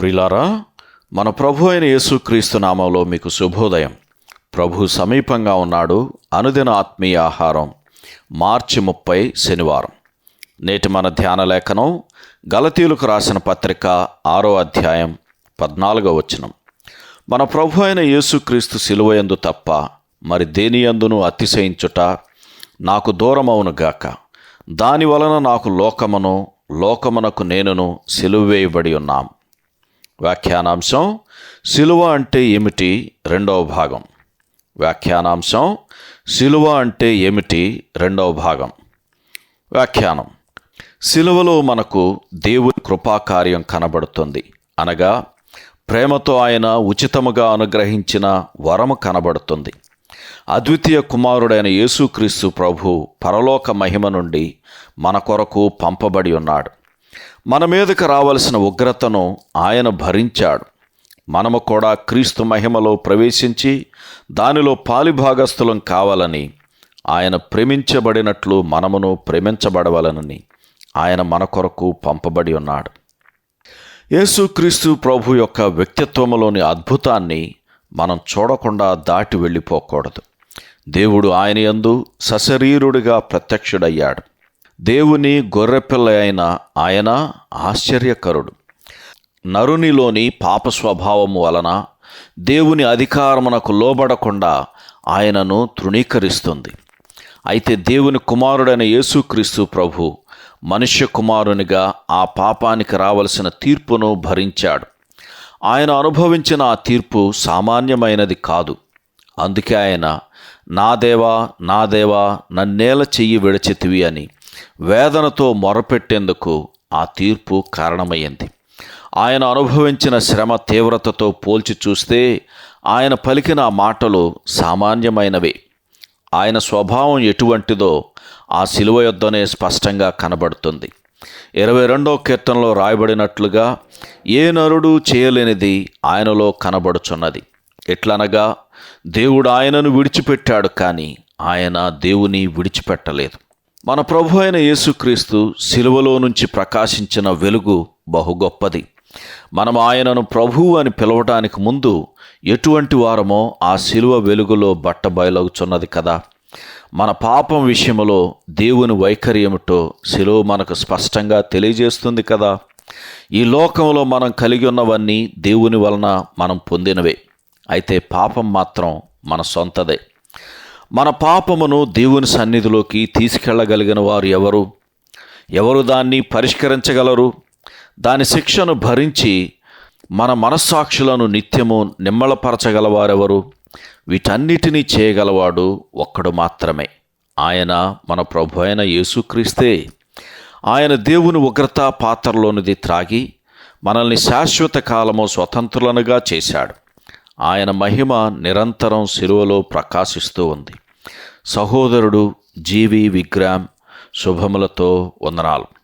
ప్రిలారా మన ప్రభు అయిన యేసుక్రీస్తు నామంలో మీకు శుభోదయం. ప్రభు సమీపంగా ఉన్నాడు అనుదిన ఆత్మీయ ఆహారం మార్చి ముప్పై శనివారం. నేటి మన ధ్యాన లేఖనం గలతీలకు రాసిన పత్రిక ఆరో అధ్యాయం పద్నాలుగో వచనం. మన ప్రభు అయిన యేసుక్రీస్తు సిలువయందు తప్ప మరి దేనియందును అతిశయించుట నాకు దూరమవును గాక. దాని వలన నాకు లోకమును లోకమునకు నేనును సిలువేయబడి ఉన్నాం. వ్యాఖ్యానాంశం సిలువ అంటే ఏమిటి? రెండవ భాగం. వ్యాఖ్యానాంశం సిలువ అంటే ఏమిటి? రెండవ భాగం. వ్యాఖ్యానం. సిలువలో మనకు దేవుని కృపాకార్యం కనబడుతుంది. అనగా ప్రేమతో ఆయన ఉచితముగా అనుగ్రహించిన వరము కనబడుతుంది. అద్వితీయ కుమారుడైన యేసుక్రీస్తు ప్రభు పరలోక మహిమ నుండి మన కొరకు పంపబడి ఉన్నాడు. మన మీదకు రావలసిన ఉగ్రతను ఆయన భరించాడు. మనము కూడా క్రీస్తు మహిమలో ప్రవేశించి దానిలో పాలిభాగస్థులం కావాలని ఆయన ప్రేమించబడినట్లు మనమును ప్రేమించబడవలనని ఆయన మన కొరకు పంపబడి ఉన్నాడు. యేసుక్రీస్తు ప్రభు యొక్క వ్యక్తిత్వములోని అద్భుతాన్ని మనం చూడకుండా దాటి వెళ్ళిపోకూడదు. దేవుడు ఆయన యందు సశరీరుడిగా ప్రత్యక్షుడయ్యాడు. దేవుని గొర్రెపిల్ల అయిన ఆయన ఆశ్చర్యకరుడు. నరునిలోని పాప స్వభావము వలన దేవుని అధికారమునకు లోబడకుండా ఆయనను తృణీకరిస్తుంది. అయితే దేవుని కుమారుడైన యేసుక్రీస్తు ప్రభు మనుష్య కుమారునిగా ఆ పాపానికి రావలసిన తీర్పును భరించాడు. ఆయన అనుభవించిన ఆ తీర్పు సామాన్యమైనది కాదు. అందుకే ఆయన నా దేవా నా దేవా నన్నేల చెయ్యి విడచెతివి అని వేదనతో మొరపెట్టేందుకు ఆ తీర్పు కారణమయ్యింది ఆయన అనుభవించిన శ్రమ తీవ్రతతో పోల్చి చూస్తే ఆయన పలికిన ఆ మాటలు సామాన్యమైనవే. ఆయన స్వభావం ఎటువంటిదో ఆ శిలువ యొద్దనే స్పష్టంగా కనబడుతుంది. ఇరవై రెండో కీర్తనలో రాయబడినట్లుగా ఏ నరుడు చేయలేనిది ఆయనలో కనబడుచున్నది. ఎట్లనగా దేవుడు ఆయనను విడిచిపెట్టాడు కానీ ఆయన దేవుని విడిచిపెట్టలేదు. మన ప్రభు అయిన యేసుక్రీస్తు శిలువలో నుంచి ప్రకాశించిన వెలుగు బహు గొప్పది. మనం ఆయనను ప్రభువు అని పిలవటానికి ముందు ఎటువంటి వారమో ఆ శిలువ వెలుగులో బట్టబయలవుచున్నది కదా. మన పాపం విషయంలో దేవుని వైఖరి ఏమిటో శిలువ మనకు స్పష్టంగా తెలియజేస్తుంది కదా. ఈ లోకంలో మనం కలిగి ఉన్నవన్నీ దేవుని వలన మనం పొందినవే. అయితే పాపం మాత్రం మన సొంతదే. మన పాపమును దేవుని సన్నిధిలోకి తీసుకెళ్ళగలిగిన వారు ఎవరు? ఎవరు దాన్ని పరిష్కరించగలరు? దాని శిక్షను భరించి మన మనస్సాక్షులను నిత్యము నిమ్మళపరచగలవారెవరు వీటన్నిటినీ చేయగలవాడు ఒక్కడు మాత్రమే. ఆయన మన ప్రభు అయిన యేసుక్రీస్తే. ఆయన దేవుని ఉగ్రతా పాత్రలోనిది త్రాగి మనల్ని శాశ్వత కాలము స్వతంత్రులనుగా చేశాడు. ఆయన మహిమ నిరంతరం శిలువలో ప్రకాశిస్తూ ఉంది. సహోదరుడు జీవి విగ్రామ్ శుభములతో వందనాలు.